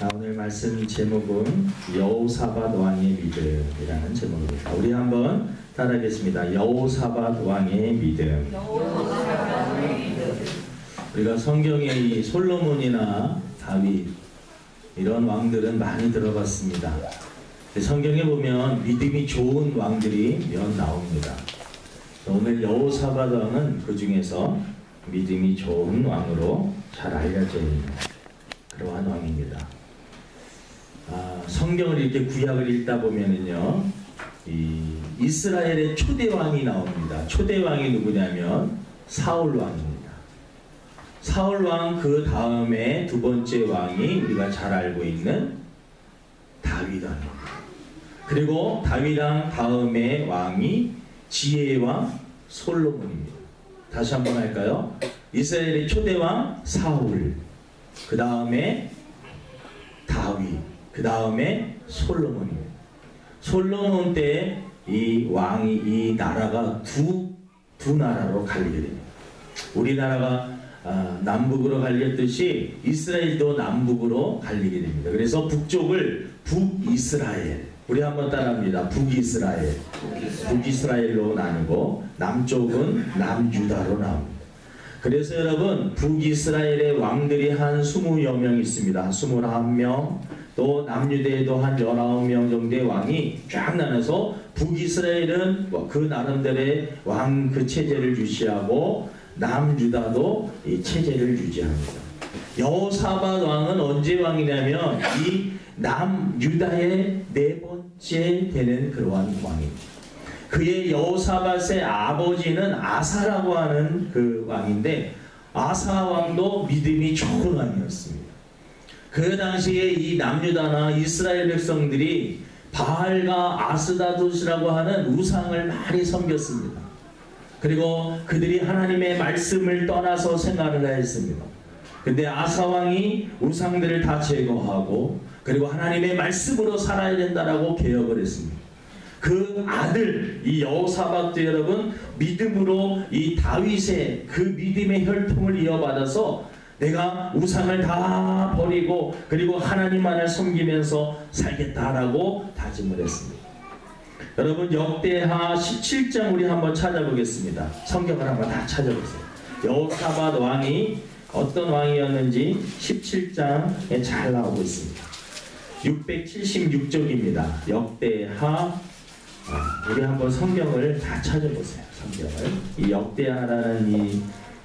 아, 오늘 말씀 제목은 여호사밧 왕의 믿음이라는 제목입니다. 우리 한번 따라하겠습니다. 여호사밧 왕의 믿음. 우리가 성경에 이 솔로몬이나 다윗 이런 왕들은 많이 들어봤습니다. 성경에 보면 믿음이 좋은 왕들이 몇 나옵니다. 오늘 여호사밧 왕은 그 중에서 믿음이 좋은 왕으로 잘 알려져 있는 그러한 왕입니다. 아, 성경을 이렇게 구약을 읽다 보면은요, 이 이스라엘의 초대 왕이 나옵니다. 초대 왕이 누구냐면 사울 왕입니다. 사울 왕 그 다음에 두 번째 왕이 우리가 잘 알고 있는 다윗 왕입니다. 그리고 다윗 왕 다음에 왕이 지혜의 왕 솔로몬입니다. 다시 한번 할까요? 이스라엘의 초대 왕 사울, 그 다음에 다윗, 그 다음에 솔로몬입니다. 솔로몬 때 이 왕이 이 나라가 두, 두 나라로 갈리게 됩니다. 우리나라가 아, 남북으로 갈렸듯이 이스라엘도 남북으로 갈리게 됩니다. 그래서 북쪽을 북이스라엘, 우리 한번 따라합니다. 북이스라엘, 북이스라엘로 나누고 남쪽은 남유다로 나옵니다. 그래서 여러분 북이스라엘의 왕들이 한 20여 명 있습니다. 21명 또 남유대에도 한 19명 정도의 왕이 쫙 나눠서 북이스라엘은 그 나름대로의 왕 그 체제를 유지하고 남유다도 이 체제를 유지합니다. 여호사밧 왕은 언제 왕이냐면 이 남유다의 네 번째 되는 그러한 왕입니다. 그의 여호사밧의 아버지는 아사라고 하는 그 왕인데 아사 왕도 믿음이 좋은 왕이었습니다. 그 당시에 이 남유다나 이스라엘 백성들이 바알과 아스다도시라고 하는 우상을 많이 섬겼습니다. 그리고 그들이 하나님의 말씀을 떠나서 생활을 했습니다. 근데 아사 왕이 우상들을 다 제거하고 그리고 하나님의 말씀으로 살아야 된다라고 개혁을 했습니다. 그 아들 이 여호사밧도 여러분 믿음으로 이 다윗의 그 믿음의 혈통을 이어받아서 내가 우상을 다 버리고 그리고 하나님만을 섬기면서 살겠다라고 다짐을 했습니다. 여러분 역대하 17장 우리 한번 찾아보겠습니다. 성경을 한번 다 찾아보세요. 여호사밧 왕이 어떤 왕이었는지 17장에 잘 나오고 있습니다. 676쪽입니다. 역대하 우리 한번 성경을 다 찾아보세요. 성경을 이 역대하라는 이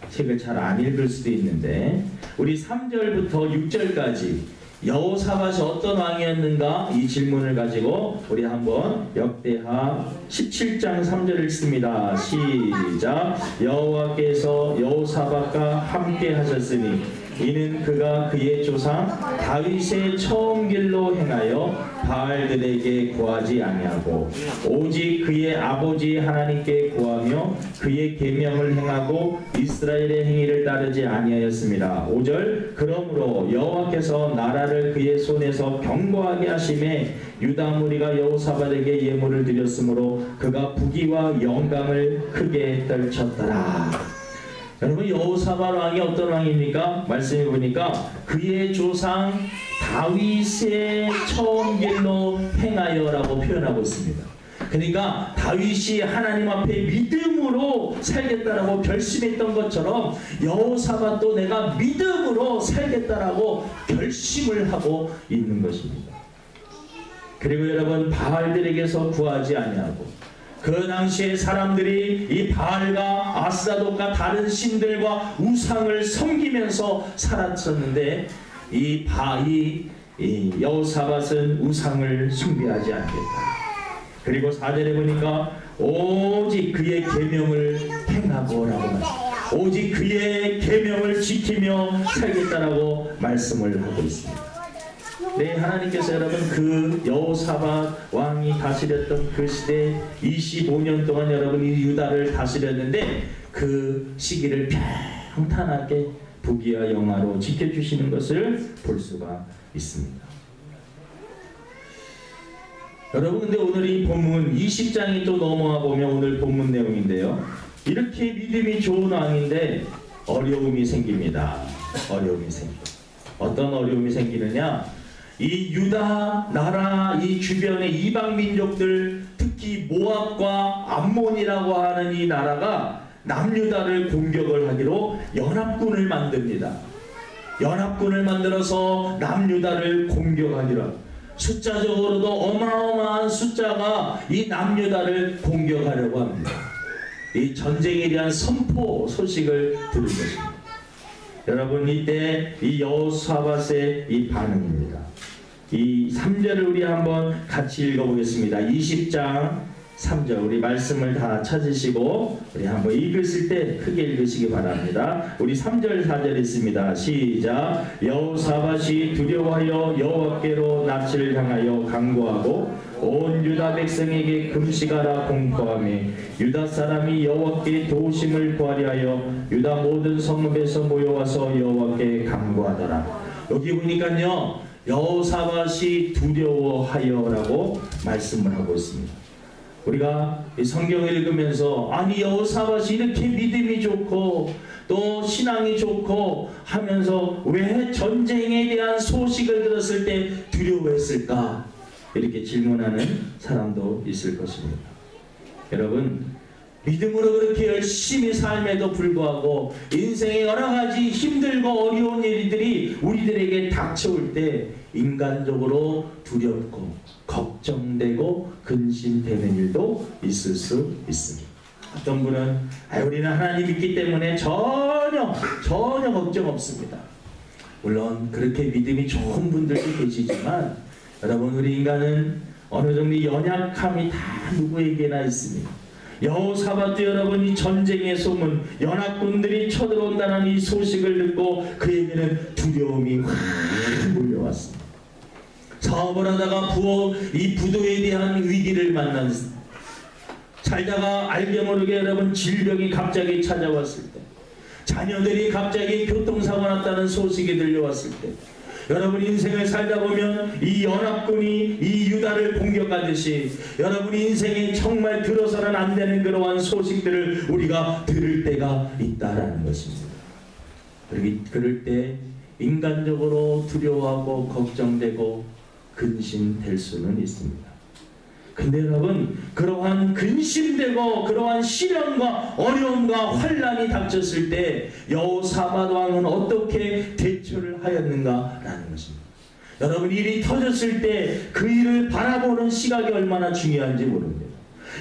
책을 잘 안 읽을 수도 있는데 우리 3절부터 6절까지 여호사밧이 어떤 왕이었는가 이 질문을 가지고 우리 한번 역대하 17장 3절을 읽습니다. 시작 여호와께서 여호사밧과 함께 하셨으니 이는 그가 그의 조상 다윗의 처음 길로 행하여 바알들에게 구하지 아니하고 오직 그의 아버지 하나님께 구하며 그의 계명을 행하고 이스라엘의 행위를 따르지 아니하였습니다. 5절 그러므로 여호와께서 나라를 그의 손에서 경고하게 하심에 유다 무리가 여호사밧에게 예물을 드렸으므로 그가 부귀와 영광을 크게 떨쳤더라. 여러분 여호사밧 왕이 어떤 왕입니까? 말씀해 보니까 그의 조상 다윗의 처음 길로 행하여라고 표현하고 있습니다. 그러니까 다윗이 하나님 앞에 믿음으로 살겠다라고 결심했던 것처럼 여호사밧도 내가 믿음으로 살겠다라고 결심을 하고 있는 것입니다. 그리고 여러분 바알들에게서 구하지 아니하고 그 당시에 사람들이 이 바알과 아스다독과 다른 신들과 우상을 섬기면서 살았었는데 이 바이 이 여호사밧은 우상을 숭배하지 않겠다. 그리고 사절에 보니까 오직 그의 계명을 행하고라고 말. 오직 그의 계명을 지키며 살겠다라고 말씀을 하고 있습니다. 네, 하나님께서 여러분 그 여호사밧 왕 이 다스렸던 그 시대 25년 동안 여러분이 유다를 다스렸는데 그 시기를 평탄하게 부귀와 영화로 지켜주시는 것을 볼 수가 있습니다. 여러분 근데 오늘 이 본문 20장이 또 넘어와 보면 오늘 본문 내용인데요. 이렇게 믿음이 좋은 왕인데 어려움이 생깁니다. 어려움이 생깁니다. 어떤 어려움이 생기느냐? 이 유다 나라 이 주변의 이방 민족들 특히 모압과 암몬이라고 하는 이 나라가 남유다를 공격을 하기로 연합군을 만듭니다. 연합군을 만들어서 남유다를 공격하기로. 숫자적으로도 어마어마한 숫자가 이 남유다를 공격하려고 합니다. 이 전쟁에 대한 선포 소식을 들은 것입니다. 여러분 이때 이 여호사밧의 이 반응입니다. 이 3절을 우리 한번 같이 읽어보겠습니다. 20장 3절 우리 말씀을 다 찾으시고 우리 한번 읽으실 때 크게 읽으시기 바랍니다. 우리 3절 4절 있습니다. 시작 여호사밧이 두려워하여 여호와께로 낯을 향하여 강구하고 온 유다 백성에게 금식하라 공포하며 유다 사람이 여호와께 도우심을 구하려 하여 유다 모든 성읍에서 모여와서 여호와께 강구하더라. 여기 보니까요 여호사밧이 두려워하여라고 말씀을 하고 있습니다. 우리가 성경을 읽으면서 아니 여호사밧이 이렇게 믿음이 좋고 또 신앙이 좋고 하면서 왜 전쟁에 대한 소식을 들었을 때 두려워했을까 이렇게 질문하는 사람도 있을 것입니다. 여러분 믿음으로 그렇게 열심히 삶에도 불구하고 인생의 여러 가지 힘들고 어려운 일들이 우리들에게 닥쳐올 때 인간적으로 두렵고 걱정되고 근심되는 일도 있을 수 있습니다. 어떤 분은 아, 우리는 하나님 있기 때문에 전혀 전혀 걱정 없습니다. 물론 그렇게 믿음이 좋은 분들도 계시지만 여러분 우리 인간은 어느 정도 연약함이 다 누구에게나 있습니다. 여호사밧도 여러분 이 전쟁의 소문 연합군들이 쳐들어온다는 이 소식을 듣고 그에게는 두려움이 확 몰려왔습니다. 사업을 하다가 부엌 이 부도에 대한 위기를 만난 살다가 알게 모르게 여러분 질병이 갑자기 찾아왔을 때 자녀들이 갑자기 교통사고 났다는 소식이 들려왔을 때 여러분 인생을 살다 보면 이 연합군이 이 유다를 공격하듯이 여러분 인생에 정말 들어서는 안 되는 그러한 소식들을 우리가 들을 때가 있다라는 것입니다. 그럴 때 인간적으로 두려워하고 걱정되고 근심될 수는 있습니다. 근데 여러분 그러한 근심되고 그러한 시련과 어려움과 환란이 닥쳤을 때 여호사밧 왕은 어떻게 대처를 하였는가라는 것입니다. 여러분 일이 터졌을 때 그 일을 바라보는 시각이 얼마나 중요한지 모릅니다.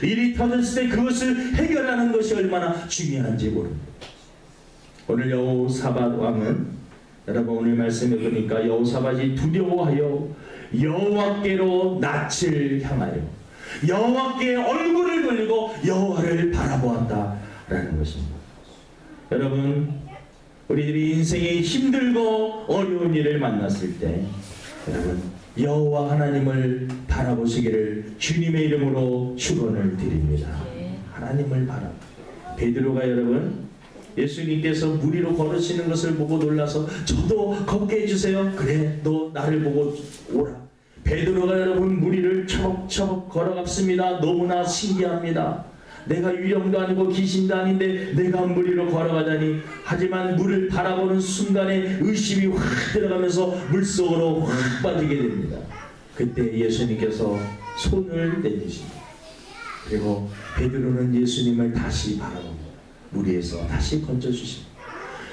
일이 터졌을 때 그것을 해결하는 것이 얼마나 중요한지 모릅니다. 오늘 여호사밧 왕은 여러분 오늘 말씀해 보니까 여호사밧이 두려워하여 여호와께로 낯을 향하여 여호와께 얼굴을 돌리고 여호와를 바라보았다라는 것입니다. 여러분 우리들이 인생에 힘들고 어려운 일을 만났을 때 여러분 여호와 하나님을 바라보시기를 주님의 이름으로 축원을 드립니다. 하나님을 바라. 베드로가 여러분 예수님께서 무리로 걸으시는 것을 보고 놀라서 저도 걷게 해주세요. 그래 너 나를 보고 오라. 베드로가 여러분 무리를 처벅처벅 걸어갔습니다. 너무나 신기합니다. 내가 유령도 아니고 귀신도 아닌데 내가 무리로 걸어가다니 하지만 물을 바라보는 순간에 의심이 확 들어가면서 물속으로 확 빠지게 됩니다. 그때 예수님께서 손을 내미십니다. 그리고 베드로는 예수님을 다시 바라봅니다. 무리에서 다시 건져주십니다.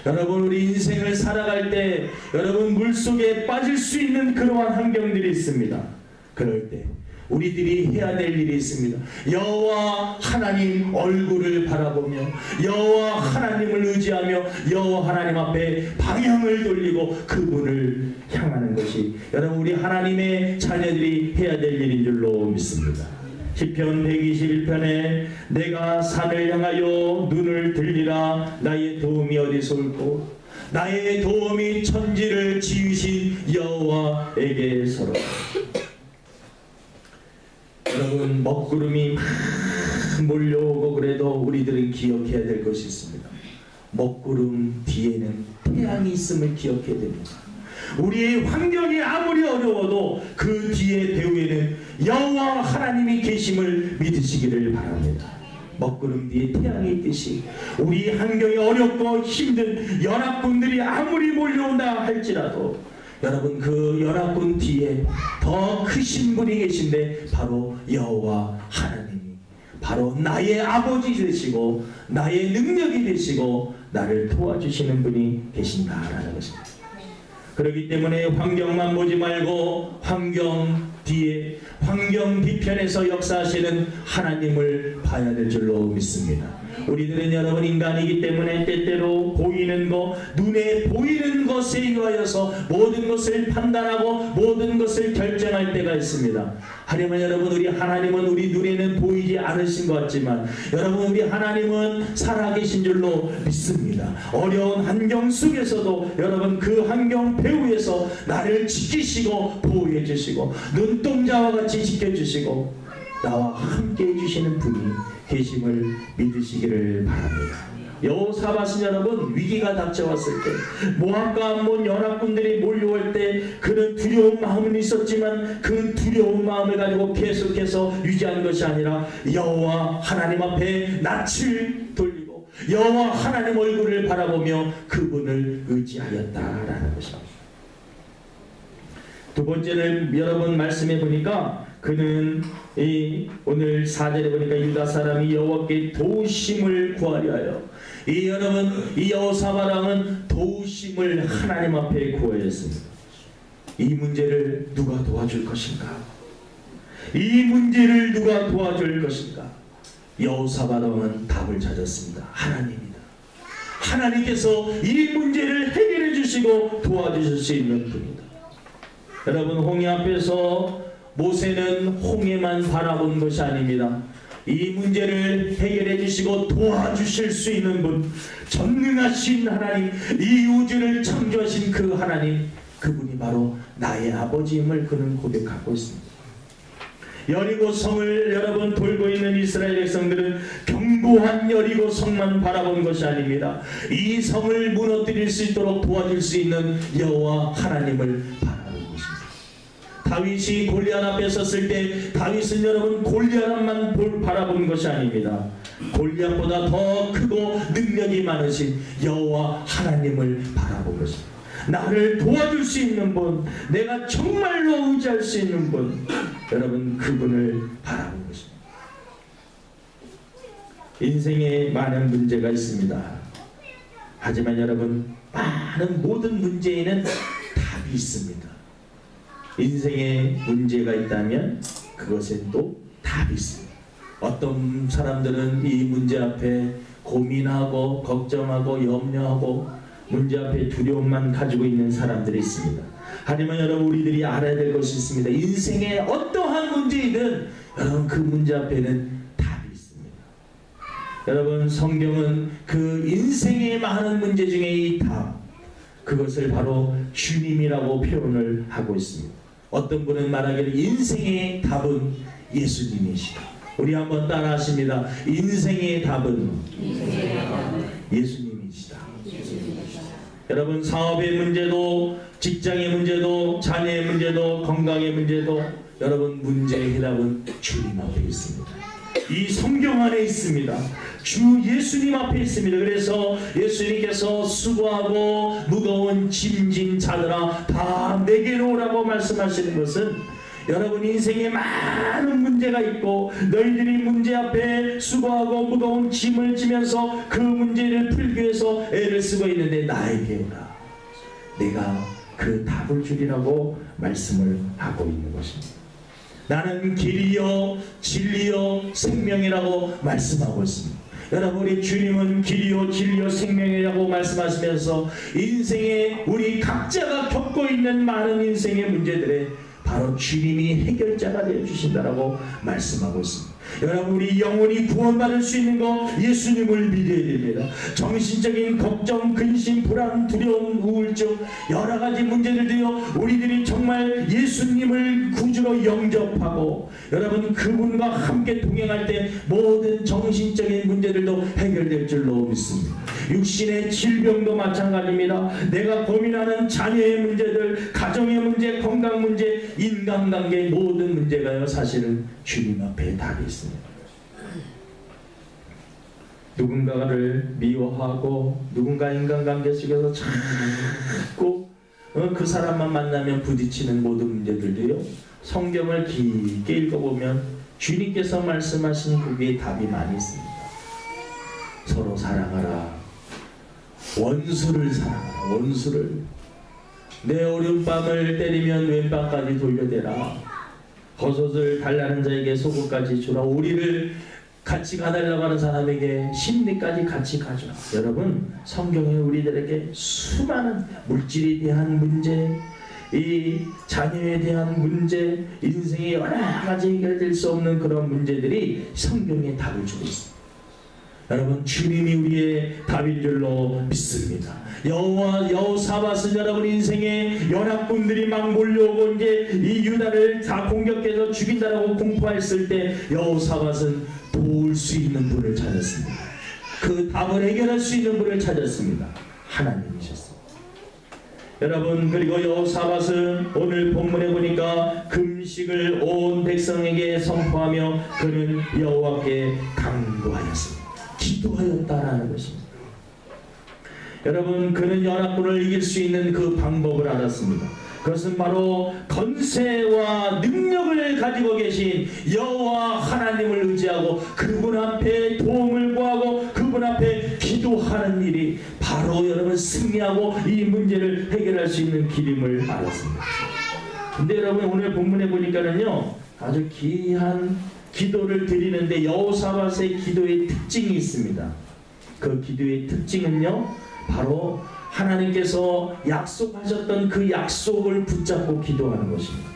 여러분 우리 인생을 살아갈 때 여러분 물속에 빠질 수 있는 그러한 환경들이 있습니다. 그럴 때 우리들이 해야 될 일이 있습니다. 여호와 하나님 얼굴을 바라보며 여호와 하나님을 의지하며 여호와 하나님 앞에 방향을 돌리고 그분을 향하는 것이 여러분 우리 하나님의 자녀들이 해야 될 일인 줄로 믿습니다. 시편 121편에 내가 산을 향하여 눈을 들리라 나의 도움이 어디서 올고 나의 도움이 천지를 지으신 여호와에게서로 여러분 먹구름이 막 몰려오고 그래도 우리들은 기억해야 될 것이 있습니다. 먹구름 뒤에는 태양이 있음을 기억해야 됩니다. 우리의 환경이 아무리 어려워도 그 뒤에 배후에는 여호와 하나님이 계심을 믿으시기를 바랍니다. 먹구름 뒤에 태양이 있듯이 우리 환경이 어렵고 힘든 연합군들이 아무리 몰려온다 할지라도 여러분 그 연합군 뒤에 더 크신 분이 계신데 바로 여호와 하나님이 바로 나의 아버지 되시고 나의 능력이 되시고 나를 도와주시는 분이 계신다라는 것입니다. 그렇기 때문에 환경만 보지 말고 환경 뒤에 환경 뒤편에서 역사하시는 하나님을 봐야 될 줄로 믿습니다. 우리들은 여러분 인간이기 때문에 때때로 보이는 것, 눈에 보이는 것에 의하여서 모든 것을 판단하고 모든 것을 결정할 때가 있습니다. 하지만 여러분 우리 하나님은 우리 눈에는 보이지 않으신 것 같지만 여러분 우리 하나님은 살아계신 줄로 믿습니다. 어려운 환경 속에서도 여러분 그 환경 배후에서 나를 지키시고 보호해 주시고 눈동자와 같이 지켜주시고 나와 함께 해주시는 분이 계심을 믿으시기를 바랍니다. 여호사밧은 여러분 위기가 닥쳐왔을 때 모압과 암몬 연합군들이 몰려올 때 그는 두려운 마음은 있었지만 그 두려운 마음을 가지고 계속해서 유지한 것이 아니라 여호와 하나님 앞에 낯을 돌리고 여호와 하나님 얼굴을 바라보며 그분을 의지하였다라는 것입니다. 두 번째는 여러분 말씀해 보니까 그는 이 오늘 사절에 보니까 유다 사람이 여호와께 도우심을 구하려 하여 이 여러분 이 여호사바랑은 도우심을 하나님 앞에 구하였습니다. 이 문제를 누가 도와줄 것인가? 이 문제를 누가 도와줄 것인가? 여호사바랑은 답을 찾았습니다. 하나님이다. 하나님께서 이 문제를 해결해 주시고 도와주실 수 있는 분이다. 여러분 홍해 앞에서 모세는 홍해만 바라본 것이 아닙니다. 이 문제를 해결해 주시고 도와주실 수 있는 분, 전능하신 하나님, 이 우주를 창조하신 그 하나님, 그분이 바로 나의 아버지임을 그는 고백하고 있습니다. 여리고 성을 여러분 돌고 있는 이스라엘 백성들은 견고한 여리고 성만 바라본 것이 아닙니다. 이 성을 무너뜨릴 수 있도록 도와줄 수 있는 여호와 하나님을. 다윗이 골리앗 앞에 섰을 때 다윗은 여러분 골리앗만 바라본 것이 아닙니다. 골리앗보다 더 크고 능력이 많으신 여호와 하나님을 바라본 것입니다. 나를 도와줄 수 있는 분, 내가 정말로 의지할 수 있는 분, 여러분 그분을 바라본 것입니다. 인생에 많은 문제가 있습니다. 하지만 여러분 많은 모든 문제에는 답이 있습니다. 인생에 문제가 있다면 그것에 또 답이 있습니다. 어떤 사람들은 이 문제 앞에 고민하고 걱정하고 염려하고 문제 앞에 두려움만 가지고 있는 사람들이 있습니다. 하지만 여러분 우리들이 알아야 될 것이 있습니다. 인생에 어떠한 문제이든 여러분 그 문제 앞에는 답이 있습니다. 여러분 성경은 그 인생의 많은 문제 중에 이 답, 그것을 바로 주님이라고 표현을 하고 있습니다. 어떤 분은 말하기를 인생의 답은 예수님이시다. 우리 한번 따라 하십니다. 인생의 답은 예수님이시다. 여러분 사업의 문제도 직장의 문제도 자녀의 문제도 건강의 문제도 여러분 문제의 해답은 주님 앞에 있습니다. 이 성경 안에 있습니다. 주 예수님 앞에 있습니다. 그래서 예수님께서 수고하고 무거운 짐진 자들아 다 내게로 오라고 말씀하시는 것은 여러분 인생에 많은 문제가 있고 너희들이 문제 앞에 수고하고 무거운 짐을 지면서 그 문제를 풀기 위해서 애를 쓰고 있는데 나에게 오라. 내가 그 답을 주리라고 말씀을 하고 있는 것입니다. 나는 길이요 진리요 생명이라고 말씀하고 있습니다. 여러분 우리 주님은 길이요 진리요 생명이라고 말씀하시면서 인생에 우리 각자가 겪고 있는 많은 인생의 문제들에 바로 주님이 해결자가 되어 주신다라고 말씀하고 있습니다. 여러분 우리 영혼이 구원받을 수 있는 거 예수님을 믿어야 됩니다. 정신적인 걱정, 근심, 불안, 두려움, 우울증 여러 가지 문제들도요. 우리들이 정말 예수님을 구주로 영접하고 여러분 그분과 함께 동행할 때 모든 정신적인 문제들도 해결될 줄로 믿습니다. 육신의 질병도 마찬가지입니다. 내가 고민하는 자녀의 문제들, 가정의 문제, 건강 문제, 인간관계 모든 문제가요. 사실은 주님 앞에 답이 있습니다. 누군가를 미워하고 누군가 인간관계 속에서 자꾸 어, 그 사람만 만나면 부딪히는 모든 문제들도요. 성경을 깊게 읽어보면 주님께서 말씀하신 거기에 답이 많이 있습니다. 서로 사랑하라. 원수를 사랑하라. 원수를. 내 오른밤을 때리면 왼밤까지 돌려대라. 겉옷을 달라는 자에게 속옷까지 주라. 우리를 같이 가달라고 하는 사람에게 심리까지 같이 가주라. 여러분 성경에 우리들에게 수많은 물질에 대한 문제, 이 자녀에 대한 문제, 인생의 여러 가지 해결될 수 없는 그런 문제들이 성경에 답을 주고 있습니다. 여러분 주님이 우리의 답인 줄로 믿습니다. 여호와 여호사밧은 여러분 인생에 연합군들이 막 몰려오고 이제 이 유다를 다 공격해서 죽인다라고 공포했을 때 여호사밧은 도울 수 있는 분을 찾았습니다. 그 답을 해결할 수 있는 분을 찾았습니다. 하나님이셨습니다. 여러분 그리고 여호사밧은 오늘 본문에 보니까 금식을 온 백성에게 선포하며 그는 여호와께 강구하였습니다. 기도하였다라는 것입니다. 여러분 그는 연합군을 이길 수 있는 그 방법을 알았습니다. 그것은 바로 건세와 능력을 가지고 계신 여호와 하나님을 의지하고 그분 앞에 도움을 구하고 그분 앞에 기도하는 일이 바로 여러분 승리하고 이 문제를 해결할 수 있는 길임을 알았습니다. 근데 여러분 오늘 본문에 보니까는요 아주 귀한 기도를 드리는데 여호사밧의 기도의 특징이 있습니다. 그 기도의 특징은요 바로 하나님께서 약속하셨던 그 약속을 붙잡고 기도하는 것입니다.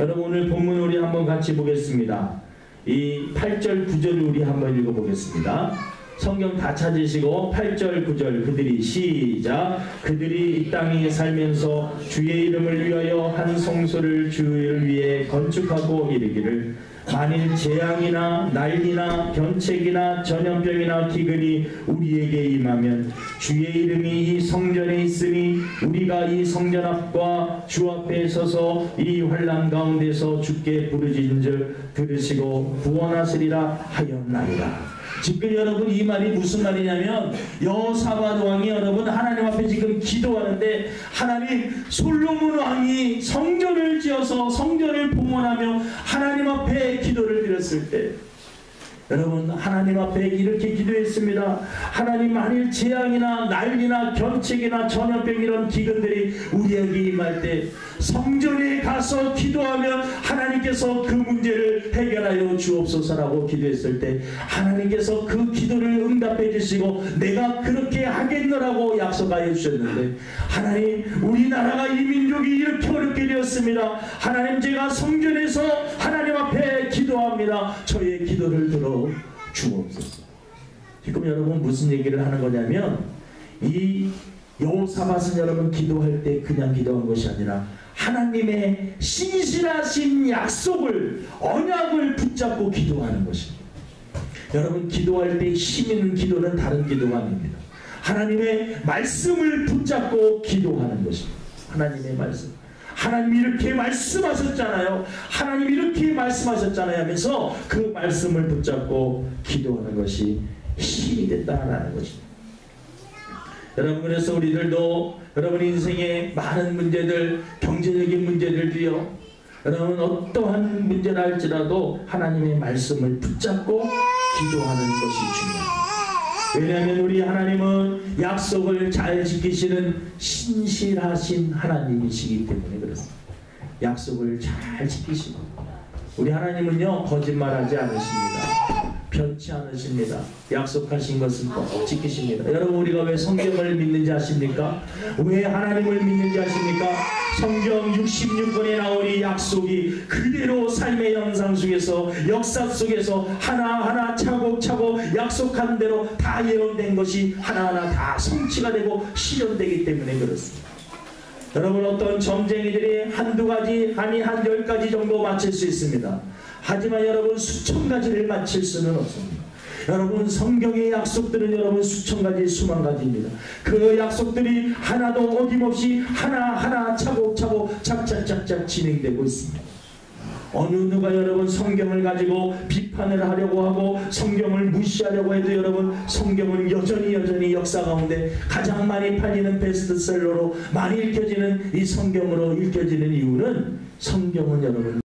여러분 오늘 본문 우리 한번 같이 보겠습니다. 이 8절 9절을 우리 한번 읽어보겠습니다. 성경 다 찾으시고 8절 9절 그들이 시작 그들이 이 땅에 살면서 주의 이름을 위하여 한 성소를 주를 위해 건축하고 이르기를 만일 재앙이나 난리나 변책이나 전염병이나 기근이 우리에게 임하면 주의 이름이 이 성전에 있으니 우리가 이 성전 앞과 주 앞에 서서 이 환란 가운데서 주께 부르짖은 즉 들으시고 구원하시리라 하였나이다. 지금 여러분 이 말이 무슨 말이냐면 여호사밧 왕이 여러분 하나님 앞에 지금 기도하는데 하나님 솔로몬 왕이 성전을 지어서 성전을 봉헌하며 하나님 앞에 기도를 드렸을 때 여러분 하나님 앞에 이렇게 기도했습니다. 하나님 만일 재앙이나 난리나 견책이나 전염병 이런 기근들이 우리에게 임할 때 성전에 가서 기도하면 하나님께서 그 문제를 해결하여 주옵소서라고 기도했을 때 하나님께서 그 기도를 응답해 주시고 내가 그렇게 하겠노라고 약속하여 주셨는데 하나님 우리나라가 이 민족이 이렇게 어렵게 되었습니다. 하나님 제가 성전에서 하나님 앞에 기도합니다. 저의 기도를 들어 주옵소서. 지금 여러분 무슨 얘기를 하는 거냐면 이 여호사밧은 여러분 기도할 때 그냥 기도한 것이 아니라 하나님의 신실하신 약속을 언약을 붙잡고 기도하는 것입니다. 여러분 기도할 때 힘 있는 기도는 다른 기도가 아닙니다. 하나님의 말씀을 붙잡고 기도하는 것입니다. 하나님의 말씀. 하나님 이렇게 말씀하셨잖아요. 하나님 이렇게 말씀하셨잖아요 하면서 그 말씀을 붙잡고 기도하는 것이 힘이 됐다라는 것입니다. 여러분 그래서 우리들도 여러분 인생의 많은 문제들 경제적인 문제들도요 여러분 어떠한 문제라 할지라도 하나님의 말씀을 붙잡고 기도하는 것이 중요합니다. 왜냐하면 우리 하나님은 약속을 잘 지키시는 신실하신 하나님이시기 때문에 그렇습니다. 약속을 잘 지키시고 우리 하나님은요 거짓말하지 않으십니다. 변치 않으십니다. 약속하신 것은 꼭 지키십니다. 여러분 우리가 왜 성경을 믿는지 아십니까? 왜 하나님을 믿는지 아십니까? 성경 66권에 나온 이 약속이 그대로 삶의 영상 속에서 역사 속에서 하나하나 차곡차곡 약속한 대로 다 예언된 것이 하나하나 다 성취가 되고 실현되기 때문에 그렇습니다. 여러분 어떤 점쟁이들이 한두 가지 아니 한 열 가지 정도 맞힐 수 있습니다. 하지만 여러분 수천 가지를 맞힐 수는 없습니다. 여러분 성경의 약속들은 여러분 수천 가지 수만 가지입니다. 그 약속들이 하나도 어김없이 하나하나 차곡차곡 착착착착 진행되고 있습니다. 어느 누가 여러분 성경을 가지고 비판을 하려고 하고 성경을 무시하려고 해도 여러분 성경은 여전히 여전히 역사 가운데 가장 많이 팔리는 베스트셀러로 많이 읽혀지는 이 성경으로 읽혀지는 이유는 성경은 여러분